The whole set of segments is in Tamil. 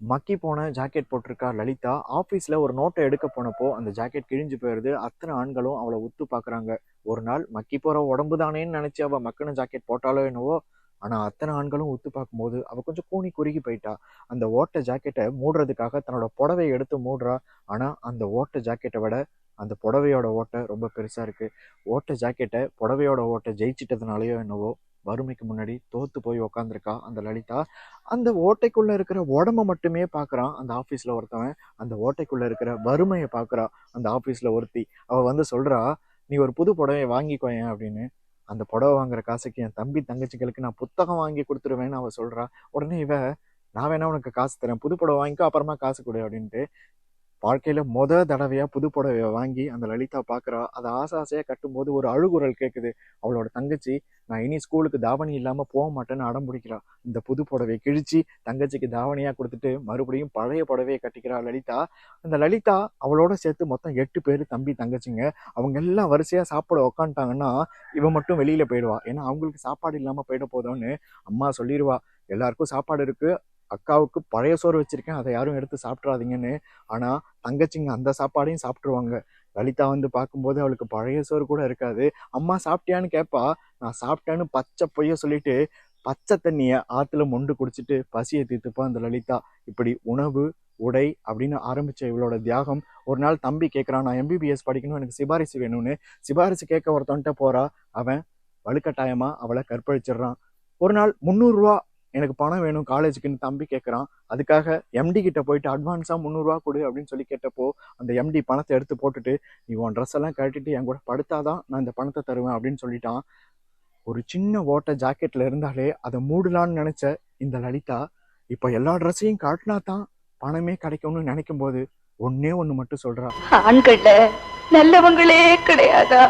மக்கி போன ஜாக்கெட் போட்டிருக்கா லலிதா. ஆஃபீஸில் ஒரு நோட்டை எடுக்க போனப்போ அந்த ஜாக்கெட் கிழிஞ்சு போயிடுது அத்தனை ஆண்களும் அவளை உத்து பார்க்குறாங்க. ஒரு நாள் மக்கி போகிற உடம்பு தானேன்னு நினச்சி அவள் மக்கின ஜாக்கெட் போட்டாலோ என்னவோ. ஆனால் அத்தனை ஆண்களும் உத்து பார்க்கும்போது அவள் கொஞ்சம் கூனி குறுகி போயிட்டா. அந்த ஓட்ட ஜாக்கெட்டை மூடுறதுக்காக தன்னோட புடவையை எடுத்து மூடுறா. ஆனால் அந்த ஓட்ட ஜாக்கெட்டை விட அந்த புடவையோட ஓட்டை ரொம்ப பெருசாக இருக்குது ஓட்ட ஜாக்கெட்டை புடவையோட ஓட்டை ஜெயிச்சிட்டதுனாலயோ என்னவோ வறுமைக்கு முன்னாடி தோத்து போய் உக்காந்துருக்கா அந்த லலிதா. அந்த ஓட்டைக்குள்ள இருக்கிற உடம்ப மட்டுமே பார்க்கறான் அந்த ஆஃபீஸில் ஒருத்தவன். அந்த ஓட்டைக்குள்ள இருக்கிற வறுமையை பார்க்குறா அந்த ஆஃபீஸில் ஒருத்தி. அவள் வந்து சொல்கிறா நீ ஒரு புது புடவையை வாங்கிக்கோயேன் அப்படின்னு. அந்த புடவை வாங்குற காசுக்கு என் தம்பி தங்கச்சிகளுக்கு நான் புத்தகம் வாங்கி கொடுத்துருவேன்னு அவள் சொல்கிறா உடனே இவ நான் வேணா உனக்கு காசு தரேன். புது புடவை வாங்கிக்கோ அப்புறமா காசு கொடு அப்படின்ட்டு வாழ்க்கையில் முத தடவையாக புது புடவைய வாங்கி அந்த லலிதா பார்க்குறா அதை ஆசை ஆசையாக கட்டும்போது ஒரு அழுகுரல் கேட்குது அவளோட தங்கச்சி நான் இனி ஸ்கூலுக்கு தாவணி இல்லாமல் போக மாட்டேன்னு அடம் பிடிக்கிறா இந்த புது புடவையை கிழிச்சு தங்கச்சிக்கு தாவணியாக கொடுத்துட்டு மறுபடியும் பழைய புடவையை கட்டிக்கிறா லலிதா. அந்த லலிதா அவளோட சேர்த்து மொத்தம் எட்டு பேர் தம்பி தங்கச்சிங்க. அவங்க எல்லாம் வரிசையாக சாப்பிட உக்காந்துட்டாங்கன்னா இவன் மட்டும் வெளியில் போயிடுவா. ஏன்னா அவங்களுக்கு சாப்பாடு இல்லாமல் போயிட போதோன்னு அம்மா சொல்லிடுவா எல்லாருக்கும் சாப்பாடு இருக்குது அக்காவுக்கு பழைய சோறு வச்சுருக்கேன். அதை யாரும் எடுத்து சாப்பிட்றாதீங்கன்னு ஆனால் தங்கச்சிங்க அந்த சாப்பாடையும் சாப்பிட்ருவாங்க லலிதா வந்து பார்க்கும்போது அவளுக்கு பழைய சோறு கூட இருக்காது. அம்மா சாப்பிட்டியான்னு கேட்பா நான் சாப்பிட்டேன்னு பச்சை பொய்ய சொல்லிட்டு பச்சை தண்ணியை ஆற்றுல மொண்டு குடிச்சிட்டு பசியை தீர்த்துப்பா அந்த லலிதா. இப்படி உணவு உடை அப்படின்னு ஆரம்பித்த இவளோட தியாகம். ஒரு நாள் தம்பி கேட்குறான் நான் எம்பிபிஎஸ் படிக்கணும் எனக்கு சிபாரிசு வேணும்னு. சிபாரிசு கேட்க ஒருத்தன்ட்ட போகிறா அவன் வலுக்கட்டாயமாக அவளை கற்பழிச்சிடுறான். ஒரு நாள் முந்நூறுரூவா எனக்கு பணம் வேணும் காலேஜுக்குன்னு தம்பி கேட்குறான் அதுக்காக எம்டி கிட்ட போயிட்டு அட்வான்ஸாக முந்நூறுரூவா கொடு அப்படின்னு சொல்லி கேட்டப்போ அந்த எம்டி பணத்தை எடுத்து போட்டுட்டு நீ உன் ட்ரெஸ் எல்லாம் கட்டிட்டு என் கூட படுத்தாதான் நான் இந்த பணத்தை தருவேன் அப்படின்னு சொல்லிட்டான். ஒரு சின்ன ஓட்டை ஜாக்கெட்டில் இருந்தாலே அதை மூடலான்னு நினச்ச இந்த லலிதா இப்போ எல்லா ட்ரெஸ்ஸையும் காட்டினா தான் பணமே கிடைக்கும்னு நினைக்கும் போது ஒன்னே ஒன்று மட்டும் சொல்றா. ஆண்கள்ல நல்லவங்களே கிடையாதா?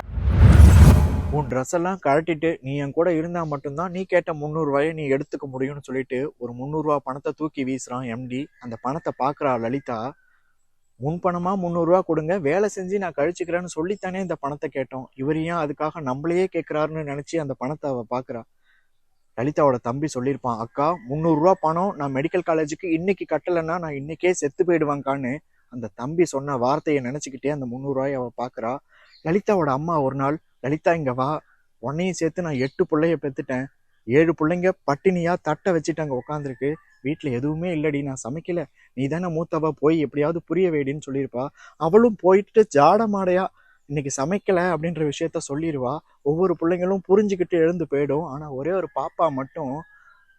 உன் ட்ரெஸ் எல்லாம் கழட்டிட்டு நீ என் கூட இருந்தால் மட்டும்தான் நீ கேட்ட முந்நூறுவாயை நீ எடுத்துக்க முடியும்னு சொல்லிட்டு ஒரு முந்நூறுரூவா பணத்தை தூக்கி வீசுகிறான் எம்டி அந்த பணத்தை பார்க்குறா லலிதா. முன்பணமாக முந்நூறுரூவா கொடுங்க வேலை செஞ்சு நான் கழிச்சுக்கிறேன்னு சொல்லித்தானே இந்த பணத்தை கேட்டோம். இவர் ஏன் அதுக்காக நம்மளையே கேட்குறாருன்னு நினச்சி அந்த பணத்தை அவள் பார்க்குறா லலிதாவோட தம்பி சொல்லியிருப்பான் அக்கா முந்நூறுரூவா பணம் நான் மெடிக்கல் காலேஜுக்கு இன்னைக்கு கட்டலைன்னா நான் இன்னைக்கே செத்து போயிடுவாங்கான்னு அந்த தம்பி சொன்ன வார்த்தையை நினச்சிக்கிட்டே அந்த முந்நூறுரூவாயை அவள் பார்க்கறா லலிதாவோட அம்மா ஒரு நாள் லலிதா இங்க வா. உன்னையும் சேர்த்து நான் எட்டு பிள்ளைய பெத்துட்டேன். ஏழு பிள்ளைங்க பட்டினியா தட்டை வச்சுட்டு அங்கே உட்காந்துருக்கு வீட்டில் எதுவுமே இல்லடி நான் சமைக்கல. நீ தானே மூத்தவா போய் எப்படியாவது புரிய வேடின்னு சொல்லியிருப்பா. அவளும் போயிட்டு ஜாட மாடையா இன்னைக்கு சமைக்கல அப்படின்ற விஷயத்த சொல்லிடுவா ஒவ்வொரு பிள்ளைங்களும் புரிஞ்சுக்கிட்டு எழுந்து போயிடும். ஆனால் ஒரே ஒரு பாப்பா மட்டும்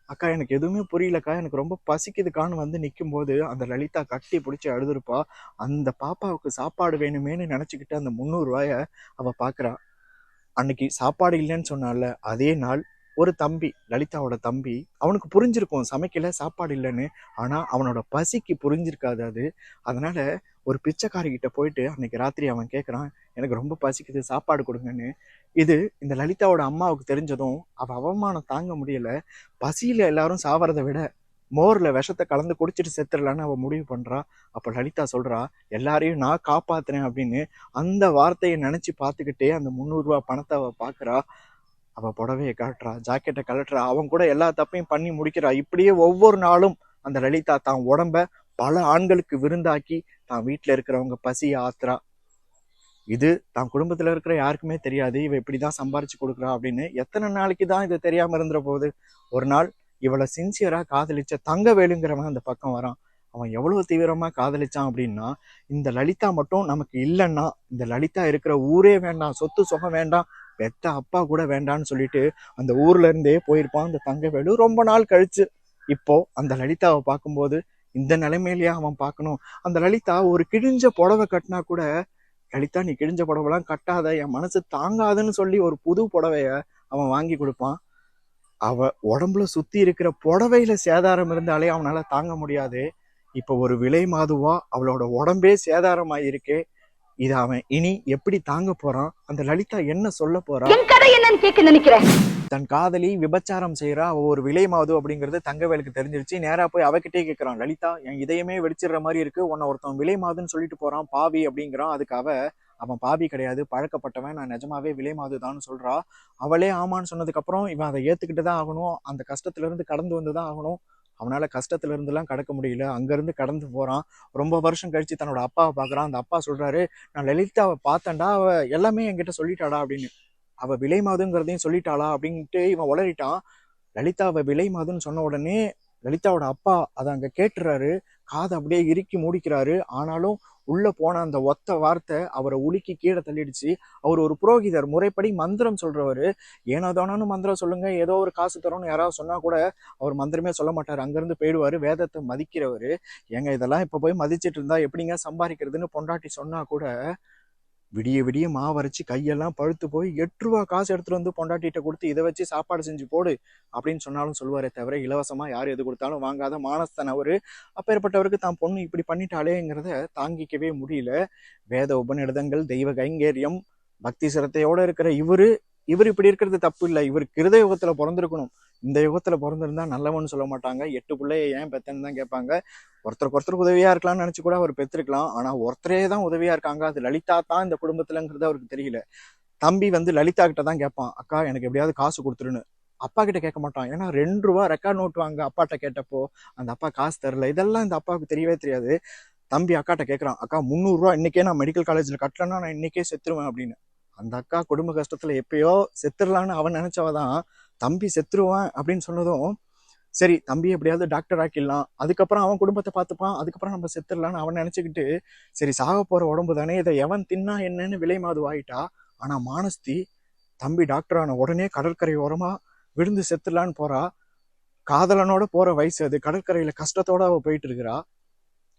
அக்கா எனக்கு எதுவுமே புரியலக்கா. எனக்கு ரொம்ப பசிக்குதுக்கான்னு வந்து நிக்கும்போது அந்த லலிதா கட்டி பிடிச்சி அழுதுருப்பா. அந்த பாப்பாவுக்கு சாப்பாடு வேணுமேன்னு நினச்சிக்கிட்டு அந்த முந்நூறுரூவாய அவள் பார்க்குறா அன்னைக்கு சாப்பாடு இல்லைன்னு சொன்னால அதே நாள் ஒரு தம்பி லலிதாவோட தம்பி அவனுக்கு புரிஞ்சிருக்கும் சமைக்கல சாப்பாடு இல்லைன்னு. ஆனால் அவனோட பசிக்கு புரிஞ்சிருக்காது அது. அதனால ஒரு பிச்சைக்காரிக்கிட்ட போயிட்டு அன்னைக்கு ராத்திரி அவன் கேட்குறான் எனக்கு ரொம்ப பசிக்குது சாப்பாடு கொடுங்கன்னு. இது இந்த லலிதாவோட அம்மாவுக்கு தெரிஞ்சதும் அவள் அவமானம் தாங்க முடியல. பசியில் எல்லாரும் சாவறதை விட மோரில் விஷத்தை கலந்து குடிச்சிட்டு செத்துடலான்னு அவள் முடிவு பண்ணுறா அப்போ லலிதா சொல்கிறா எல்லாரையும் நான் காப்பாத்துறேன் அப்படின்னு அந்த வார்த்தையை நினச்சி பார்த்துக்கிட்டே அந்த முந்நூறுரூவா பணத்தை அவ பார்க்குறா அவள் புடவையை காட்டுறா ஜாக்கெட்டை கலட்டுறா அவன் கூட எல்லா தப்பையும் பண்ணி முடிக்கிறா. இப்படியே ஒவ்வொரு நாளும் அந்த லலிதா தான் உடம்ப பல ஆண்களுக்கு விருந்தாக்கி தான் வீட்டில் இருக்கிறவங்க பசியை ஆத்துறா. இது தான் குடும்பத்தில் இருக்கிற யாருக்குமே தெரியாது. இவ இப்படிதான் சம்பாரிச்சு கொடுக்குறா அப்படின்னு எத்தனை நாளைக்கு தான் இது தெரியாமல் இருந்துற போகுது? ஒரு நாள் இவளை சின்சியராக காதலிச்ச தங்கவேலுங்கிறவன் அந்த பக்கம் வரான். அவன் எவ்வளோ தீவிரமாக காதலிச்சான் அப்படின்னா இந்த லலிதா மட்டும் நமக்கு இல்லைன்னா இந்த லலிதா இருக்கிற ஊரே வேண்டாம் சொத்து சுகம் வேண்டாம் பெத்த அப்பா கூட வேண்டான்னு சொல்லிட்டு அந்த ஊர்ல இருந்தே போயிருப்பான் அந்த தங்கவேலு. ரொம்ப நாள் கழிச்சு இப்போ அந்த லலிதாவை பார்க்கும்போது இந்த நிலைமையிலேயே அவன் பார்க்கணும். அந்த லலிதா ஒரு கிழிஞ்ச புடவை கட்டினா கூட லலிதா நீ கிழிஞ்ச புடவைலாம் கட்டாத என் மனசு தாங்காதுன்னு சொல்லி ஒரு புது புடவைய அவன் வாங்கி கொடுப்பான். அவ உடம்புல சுத்தி இருக்கிற புடவையில சேதாரம் இருந்தாலே அவனால தாங்க முடியாது. இப்ப ஒரு விலை மாதுவா அவளோட உடம்பே சேதாரமாயிருக்கே. இத அவன் இனி எப்படி தாங்க போறான்? அந்த லலிதா என்ன சொல்ல போறா? என் கதை என்னன்னு கேட்க நினைக்கிறேன். தன் காதலி விபச்சாரம் செய்யறா அவ ஒரு விலை மாது அப்படிங்கிறது தங்கவேலுக்கு தெரிஞ்சிருச்சு. நேரா போய் அவகிட்டே கேட்கறான் லலிதா என் இதயமே வெடிச்சிடுற மாதிரி இருக்கு. உன்னை ஒருத்தன் விலை மாதுன்னு சொல்லிட்டு போறான் பாவி அப்படிங்கிறான். அதுக்கு அவ அவன் பாபி கிடையாது பழக்கப்பட்டவன் நான் நிஜமாவே விலைமாது தான் சொல்றா. அவளே ஆமான்னு சொன்னதுக்கப்புறம் இவன் அதை ஏத்துக்கிட்டு தான் ஆகணும். அந்த கஷ்டத்துல இருந்து கடந்து வந்து தான் ஆகணும். அவனால கஷ்டத்துல இருந்துலாம் கடக்க முடியல. அங்கிருந்து கடந்து போறான். ரொம்ப வருஷம் கழிச்சு தன்னோட அப்பாவை பார்க்குறான். அந்த அப்பா சொல்றாரு நான் லலிதாவை பார்த்தேன்டா. அவ எல்லாமே என்கிட்ட சொல்லிட்டாடா அப்படின்னு. அவ விலை மாதுங்கிறதையும் சொல்லிட்டாளா? அப்படின்ட்டு இவன் உளறிட்டான். லலிதாவை விலை மாதுன்னு சொன்ன உடனே லலிதாவோட அப்பா அதை அங்க கேட்டுறாரு. காதை அப்படியே இறுக்கி மூடிக்கிறாரு. ஆனாலும் உள்ள போன அந்த ஒத்த வார்த்தை அவரை உலுக்கி கீழே தள்ளிடுச்சு. அவர் ஒரு புரோகிதர் முறைப்படி மந்திரம் சொல்றவரு. ஏனோ தானோன்னு மந்திரம் சொல்லுங்க. ஏதோ ஒரு காசு தரோன்னு யாராவது சொன்னா கூட அவர் மந்திரமே சொல்ல மாட்டார். அங்கிருந்து போயிடுவாரு. வேதத்தை மதிக்கிறவரு. ஏங்க இதெல்லாம் இப்ப போய் மதிச்சிட்டு இருந்தா எப்படிங்க சம்பாதிக்கிறதுன்னு பொண்டாட்டி சொன்னா கூட விடிய விடிய மாவரைச்சி கையெல்லாம் பழுத்து போய் எட்டு ரூபா காசு எடுத்துகிட்டு வந்து பொண்டாட்டிகிட்ட கொடுத்து இதை வச்சு சாப்பாடு செஞ்சு போடு அப்படின்னு சொன்னாலும் சொல்லுவாரே தவிர இலவசமாக யார் எது கொடுத்தாலும் வாங்காத மானஸ்தன் அவர். அப்பேற்பட்டவருக்கு தான் பொண்ணு இப்படி பண்ணிட்டாளேங்கிறத தாங்கிக்கவே முடியல. வேத உபநிடதங்கள் தெய்வ கைங்கேரியம் பக்தி சிரத்தையோடு இருக்கிற இவரு இவர் இப்படி இருக்கிறது தப்பு இல்லை. இவர் கிருத யுகத்துல பிறந்திருக்கணும். இந்த யுகத்தில் பிறந்திருந்தா நல்லவன்னு சொல்ல மாட்டாங்க. எட்டு பிள்ளைய ஏன் பெத்தன்னு தான் கேட்பாங்க. ஒருத்தருக்கு ஒருத்தருக்கு உதவியாக இருக்கலாம்னு நினச்சி கூட அவர் பெற்றிருக்கலாம் ஆனால் ஒருத்தரே தான் உதவியாக இருக்காங்க. அது லலிதா தான் இந்த குடும்பத்துலங்கிறது அவருக்கு தெரியல. தம்பி வந்து லலிதா கிட்ட தான் கேட்பான். அக்கா எனக்கு எப்படியாவது காசு கொடுத்துருன்னு. அப்பா கிட்ட கேட்க மாட்டான். ஏன்னா ரெண்டு ரூபா ரெக்கார்ட் நோட் வாங்க அப்பாட்ட கேட்டப்போ அந்த அப்பா காசு தரல. இதெல்லாம் இந்த அப்பாவுக்கு தெரியவே தெரியாது. தம்பி அக்காட்ட கேட்கறான். அக்கா முந்நூறுரூவா இன்றைக்கே இன்னைக்கே நான் மெடிக்கல் காலேஜில் கட்டலன்னா நான் இன்னைக்கே செத்துருவேன் அப்படின்னு. அந்த அக்கா குடும்ப கஷ்டத்தில் எப்பயோ செத்துடலான்னு அவன் நினைச்சவதான் தம்பி செத்துருவான் அப்படின்னு சொன்னதும் சரி தம்பி எப்படியாவது டாக்டர் ஆக்கிடலாம். அதுக்கப்புறம் அவன் குடும்பத்தை பார்த்துப்பான். அதுக்கப்புறம் நம்ம செத்துடலான்னு அவன் நினச்சிக்கிட்டு சரி சாக போகிற உடம்பு தானே இதை எவன் தின்னா என்னன்னு விலை மாது ஆயிட்டா மானஸ்தி தம்பி டாக்டர் ஆன உடனே கடற்கரை ஓரமாக விழுந்து செத்துடலான்னு போகிறா காதலனோட போகிற வயசு அது. கடற்கரையில் கஷ்டத்தோட அவள் போயிட்டு இருக்கிறா.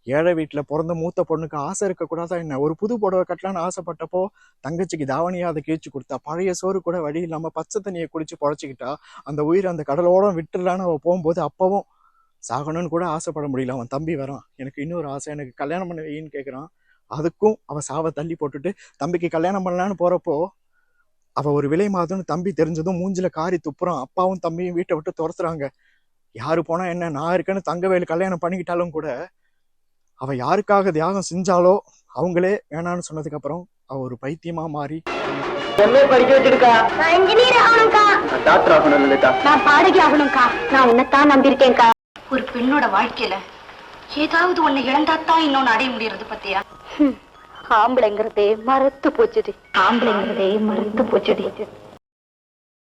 ஏழை வீட்டில் பிறந்த மூத்த பொண்ணுக்கு ஆசை இருக்கக்கூடாதா என்ன? ஒரு புது புடவை கட்டலான்னு ஆசைப்பட்டப்போ தங்கச்சிக்கு தாவணியாக அதை கிழிச்சு கொடுத்தா பழைய சோறு கூட வழி இல்லாமல் பச்சை தண்ணியை குடிச்சு பொழைச்சிக்கிட்டா அந்த உயிர் அந்த கடலோட விட்டுலான்னு அவள் போகும்போது அப்பவும் சாகணும்னு கூட ஆசைப்பட முடியல. அவன் தம்பி வரான். எனக்கு இன்னொரு ஆசை. எனக்கு கல்யாணம் பண்ண வைன்னு கேட்குறான் அதுக்கும் அவன் சாவை தள்ளி போட்டுட்டு தம்பிக்கு கல்யாணம் பண்ணலான்னு போகிறப்போ அவள் ஒரு விலை மாதம்னு தம்பி தெரிஞ்சதும் மூஞ்சில் காரி துப்புறான். அப்பாவும் தம்பியும் வீட்டை விட்டு துரத்துறாங்க. யாரு போனால் என்ன? நான் இருக்கேன்னு தங்கவேலு கல்யாணம் பண்ணிக்கிட்டாலும் கூட அவ யாருக்காக தியாகம் செஞ்சாலோ அவங்களே வேணான்னு சொன்னதுக்கு அப்புறம் அவ ஒரு பைத்தியமா மாறி எம்ஏ படிக்க வச்சிருக்கா? நான் இன்ஜினியர் ஆகணும்க்கா. நான் டாக்டர் ஆகணும் லலிதா நான் பாடகி ஆகணும்க்கா. நான் உன்னைத்தான் நம்பியிருக்கேன்க்கா. ஒரு பெண்ணோட வாழ்க்கையில ஏதாவது ஒண்ணு இழந்தாத்தான் இன்னொன்னு அடைய முடியறது பத்தியா? ஆம்பளைங்கிறதே மறத்து போச்சுடி. ஆம்பளைங்கிறதே மறத்து போச்சுடி.